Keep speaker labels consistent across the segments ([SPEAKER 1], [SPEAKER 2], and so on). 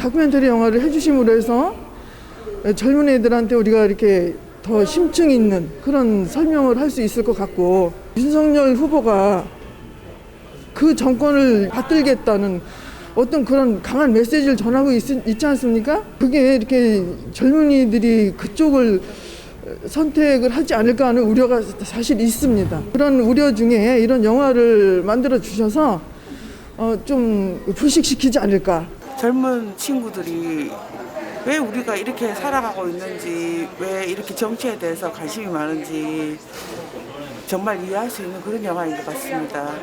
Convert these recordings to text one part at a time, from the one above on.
[SPEAKER 1] 다큐멘터리 영화를 해주심으로 해서 젊은 애들한테 우리가 이렇게 더 심층 있는 그런 설명을 할 수 있을 것 같고 윤석열 후보가 그 정권을 받들겠다는 어떤 그런 강한 메시지를 전하고 있, 있지 않습니까? 그게 이렇게 젊은이들이 그쪽을 선택을 하지 않을까 하는 우려가 사실 있습니다. 그런 우려 중에 이런 영화를 만들어 주셔서 어, 좀 불식시키지 않을까.
[SPEAKER 2] 젊은 친구들이 왜 우리가 이렇게 살아가고 있는지, 왜 이렇게 정치에 대해서 관심이 많은지 정말 이해할 수 있는 그런 영화인 것 같습니다.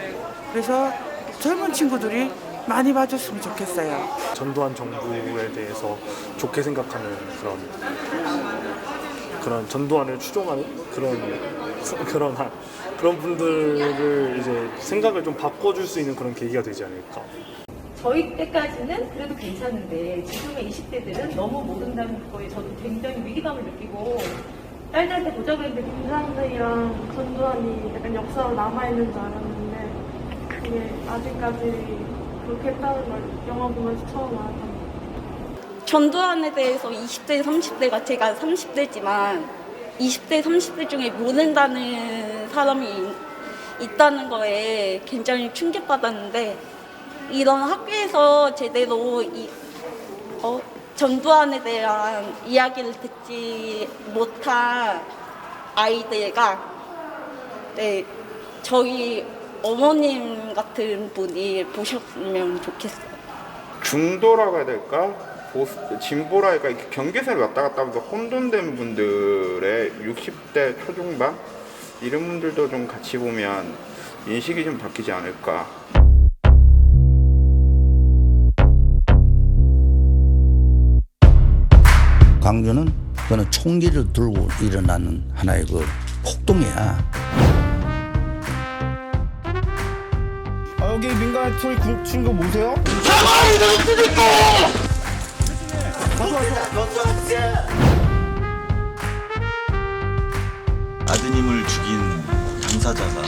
[SPEAKER 2] 그래서 젊은 친구들이 많이 봐줬으면 좋겠어요.
[SPEAKER 3] 전두환 정부에 대해서 좋게 생각하는 그런 그런 전두환을 추종하는 그런 그런 한- 그런 분들을 이제 생각을 좀 바꿔줄 수 있는 그런 계기가 되지 않을까.
[SPEAKER 4] 저희 때까지는 그래도 괜찮은데 지금의 20대들은 너무 모른다는 거에 저도 굉장히 위기감을 느끼고 딸들한테 보자고 했는데
[SPEAKER 5] 김상배랑 전두환이 약간 역사로 남아있는 줄 알았는데 그게 아직까지 그렇게 했다는 걸 영화 보면서 처음 알았던
[SPEAKER 6] 전두환에 대해서 20대, 30대가 제가 30대지만 20대, 30대 중에 모른다는 사람이 있다는 거에 굉장히 충격받았는데 이런 학교에서 제대로 이, 어, 전두환에 대한 이야기를 듣지 못한 아이들과 네, 저희 어머님 같은 분이 보셨으면 좋겠어요.
[SPEAKER 7] 중도라고 해야 될까? 보수, 진보라 할까? 이렇게 경계선을 왔다 갔다 하면서 혼돈된 분들의 60대 초중반 이런 분들도 좀 같이 보면 인식이 좀 바뀌지 않을까.
[SPEAKER 8] 광주는 그는 총기를 들고 일어나는 하나의 그 폭동이야.
[SPEAKER 9] 아, 여기 민간 소리 친거 보세요?
[SPEAKER 10] 아드님을 죽인 당사자가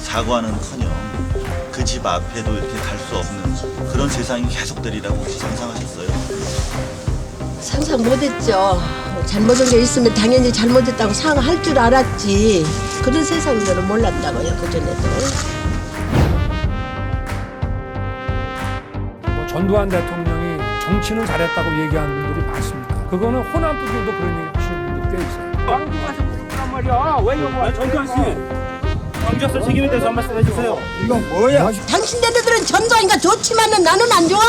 [SPEAKER 10] 사과는커녕 그 집 앞에도 이렇게 갈 수 없는 그런 세상이 계속되리라고 혹시 상상하셨어요?
[SPEAKER 11] 상상 못했죠. 잘못한 게 있으면 당연히 잘못했다고 사과할 줄 알았지. 그런 세상인 줄은 몰랐다고요, 그전에도.
[SPEAKER 12] 뭐 전두환 대통령이 정치는 잘했다고 얘기하는 분들이 많습니다. 그거는 호남 분들도 그런 얘기 하시는 분들 꽤 있어요. 광주 가서 물어보란 말이야. 왜 여기 전두환 씨. 광주에서 책임에 대해서 한 말씀 해주세요.
[SPEAKER 9] 이건 뭐야?
[SPEAKER 11] 당신네들은 전두환이가 좋지만은 나는 안 좋아.